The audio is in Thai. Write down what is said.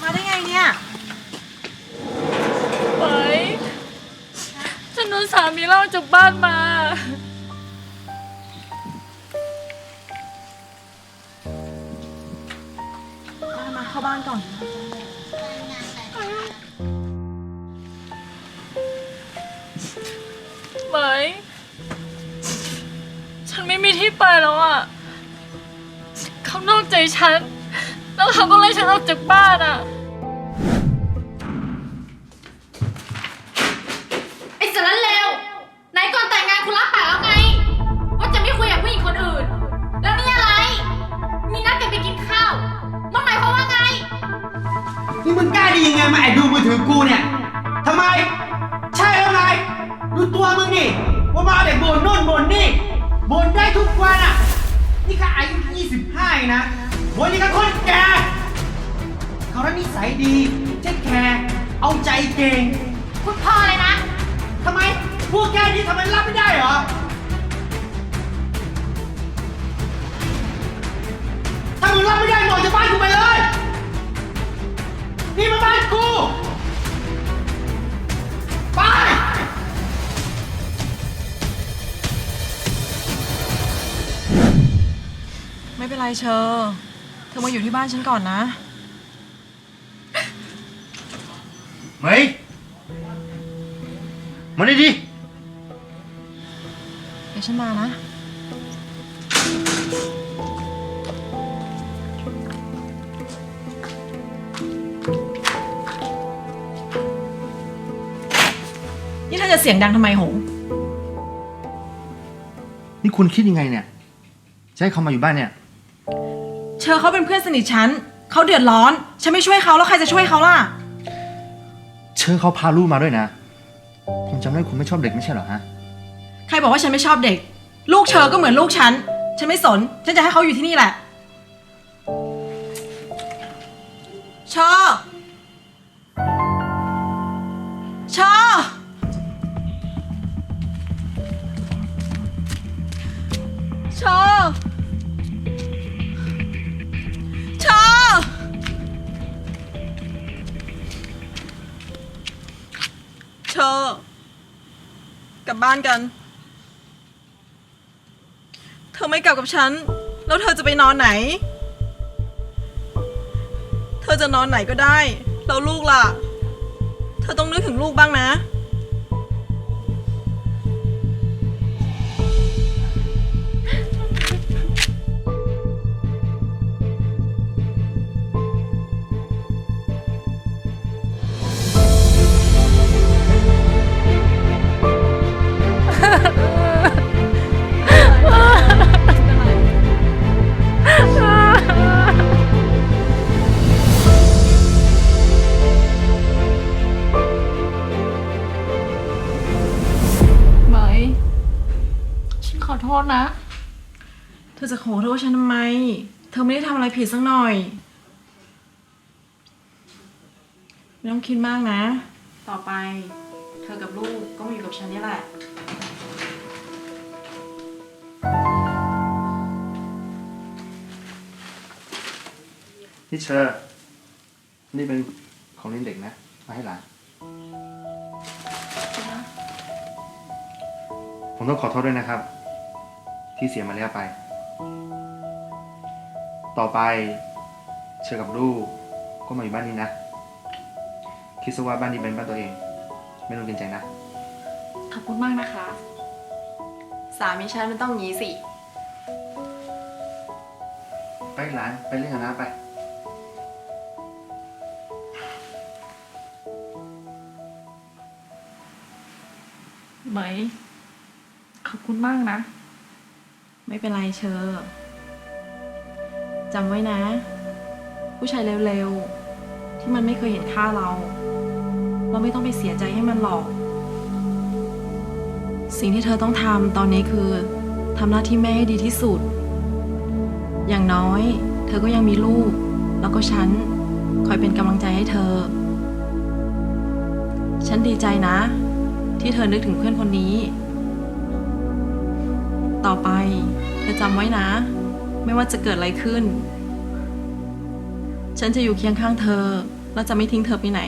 มาได้ไงเนี่ย ไปฉันโดนสามีเล่าจากบ้านมา มามาเข้าบ้านก่อนไปฉันไม่มีที่ไปแล้วอะ เขานอกใจฉัน แล้วเขาก็ไล่ฉันออกจากบ้านอะ ไอ้สารเลวไหนก่อนแต่งงานคุณรับปากแล้วไง ว่าจะไม่คุยกับผู้หญิงคนอื่น แล้วนี่อะไร มีนัดกันไปกินข้าว มันหมายความว่าไง นี่มึงกล้าดียังไงมาแอบดูมือถือกูเนี่ยทำไม ใช่แล้วไงดูตัวมึงนี่ว่ามาแต่บ่นโน่นบ่นนี่บ่นได้ทุกวันอะ นี่แค่อายุ25เองนะ โว้ยนี่ก็คนแก่เขาได้นิสัยดีเช็คแคร์เอาใจเก่งคุณพ่อเลยนะ ทำไมพวกแกนี่ทำไมรับไม่ได้เหรอ ถ้ามึงรับไม่ได้บอกจากบ้านกูไปเลย นี่มันบ้านกู ไป ไม่เป็นไรเชอร์ เธอมาอยู่ที่บ้านฉันก่อนนะ ไหมมาดิดิเดี๋ยวฉันมานะ นี่เธอจะเสียงดังทำไมหง นี่คุณคิดยังไงเนี่ยจะให้เขามาอยู่บ้านเนี่ย เชอร์เขาเป็นเพื่อนสนิทฉันเขาเดือดร้อน ฉันไม่ช่วยเขาแล้วใครจะช่วยเขาล่ะ เชิญเขาพาลูกมาด้วยนะ ผมจำได้คุณไม่ชอบเด็กไม่ใช่เหรอฮะ ใครบอกว่าฉันไม่ชอบเด็ก ลูกเชอก็เหมือนลูกฉัน ฉันไม่สน ฉันจะให้เขาอยู่ที่นี่แหละ เชอ เชอกลับบ้านกัน เธอไม่กลับกับฉัน แล้วเธอจะไปนอนไหน เธอจะนอนไหนก็ได้ แล้วลูกล่ะ เธอต้องนึกถึงลูกบ้างนะ โทษนะ เธอจะขอโทษฉันทำไม เธอไม่ได้ทำอะไรผิดสักหน่อย ไม่ต้องคิดมากนะ ต่อไป เธอกับลูกก็มาอยู่กับฉันนี่แหละ นี่เชอร์นี่เป็นของเล่นเด็กนะ มาให้หลาน ผมต้องขอโทษด้วยนะครับ ที่เสียมาแล้วไป ต่อไปเชอร์กับลูกก็มาอยู่บ้านนี้นะ คิดซะว่าบ้านนี้เป็นบ้านตัวเอง ไม่ต้องเกรงใจนะ ขอบคุณมากนะคะ สามีฉันมันต้องงี้สิ ไปหลานไปเล่นกับน้าไปเหมยขอบคุณมากนะ ไม่เป็นไรเชอร์จำไว้นะ ผู้ชายเร็วๆ ที่มันไม่เคยเห็นค่าเรา เราไม่ต้องไปเสียใจให้มันหรอก สิ่งที่เธอต้องทำตอนนี้คือทำหน้าที่แม่ให้ดีที่สุด อย่างน้อย เธอก็ยังมีลูก แล้วก็ฉันคอยเป็นกำลังใจให้เธอ ฉันดีใจนะ ที่เธอนึกถึงเพื่อนคนนี้ ต่อไป เธอจำไว้นะ ไม่ว่าจะเกิดอะไรขึ้น ฉันจะอยู่เคียงข้างเธอ และจะไม่ทิ้งเธอไปไหน